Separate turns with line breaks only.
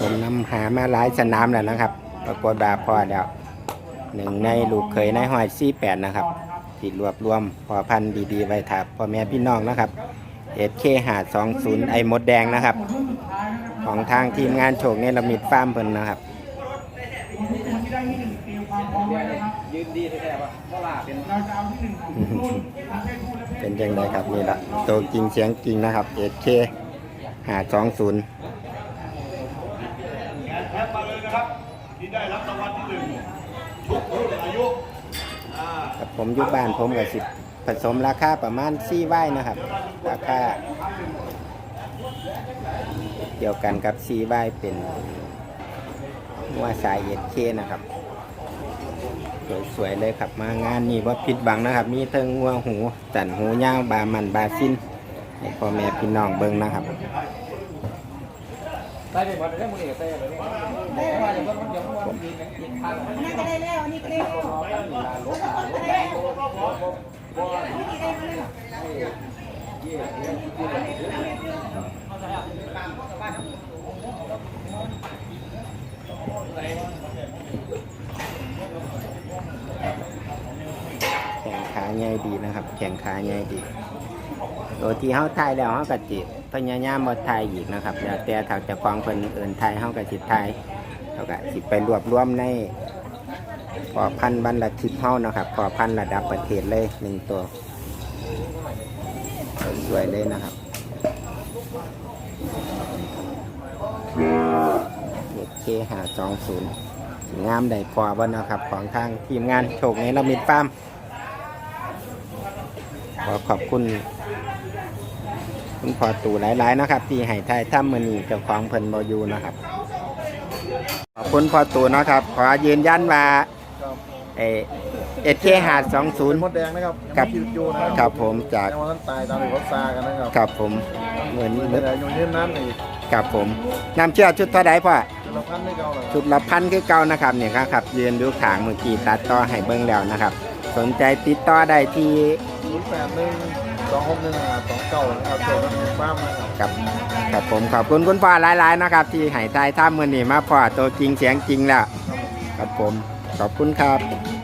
ผมนำหามาหลายสนามแล้วนะครับ ปรากฏว่าพอแล้วหนึ่งในลูกเคยในห้อยซี่แปดนะครับที่รวบรวมพอพันธุ์ดีๆไว้ถาพ่อแม่พี่น้องนะครับเอเคหาสองศูนย์ไอมดแดงนะครับ ของทางทีมงานโชคเนรมิตฟาร์มเพิ่นนะครับ
ยืนดีแท้ๆว่าเพราะว่าเป็น
เป็นยังไงครับนี่ละตัวจริงเสียงจริงนะครับเอเคหาสองศูนย์
แอปมาเลยนะครับ ที่ได้รับรางวัลที่หนึ่งทุกรุ่นอายุ
กับผมอยู่บ้านผมกับสิผสมราคาประมาณซี่ไว้นะครับ ราคาเดียวกันกับซีไว้เป็นหัวสายเอเคนะครับ สวยๆเลยครับมางานนี้ว่าผิดบังนะครับ มีเทิงงัวหูจันหูยาวบามันบาซินให้พ่อแม่พี่น้องเบิ่งนะครับ
ใส่ไปหมดเลยมึงเอกใส่เลยได้ว่าอย่างว่ามันอย่างว่ามันมีอีกทาง
อันนั้นก็ได้แล้วอันนี้ก็ได้แล้วก็ได้แล้ว
แข่งขาใหญ่ดีนะครับ แข่งขาใหญ่ดี ตัวที่เฮาทายแล้วเฮาก็จิ พยายามบ่ทายอีกนะครับแล้วแต่ถ้าจะฟังเพิ่นเอิ้นทายเฮาก็สิทายเฮาก็สิไปรวบรวมในพอพันบรรลัทิพเฮานะครับพอพันระดับประเทศเลยหนึ่งตัวสวยเลยนะครับเด็กเคหาสองศูนย์งามได้พอบ่นะครับของทางทีมงานโชคในละมิดฟาร์มขอขอบคุณ คุณพอตู่หลายๆนะครับที่ให้ทายถ้ำมือนีเจ้าของเพิ่นบอยู่นะครับ ขอบคุณพอตู่นะครับ ขอยืนยันว่าเอเอเคหาดสองศูนย์
มดแดงนะครับ
ครับ
ยังไม่หยุดอยู่นะ
ครับผมจาก
ยังว่าท่านตายตามที่เขาซากันนะครับ
กับผมเหมือน
แต่อยู่ยืนนั้นอีก
กับผมนำเชื่อชุดเท่าไดพ่อ
จุลพันธ์ไม่เก่าเลย
ชุดละพันคือเก่านะครับเนี่ยครับยืนดูขางเมื่อกี้ตัดต่อให้เบิ้งแล้วนะครับ สนใจติดต่อได้ที่
ศูนย์แปดหนึ่ง สองหกหนึ่งสองเก้านะครับเจอกันในฟ้ามนะครับ
กับครับผมขอบคุณคุณพ่อหลายๆนะครับ ที่ให้ทายท่ามือนี่มาพ่อตัวจริงเสียงจริงแล้วครับผมขอบคุณครับ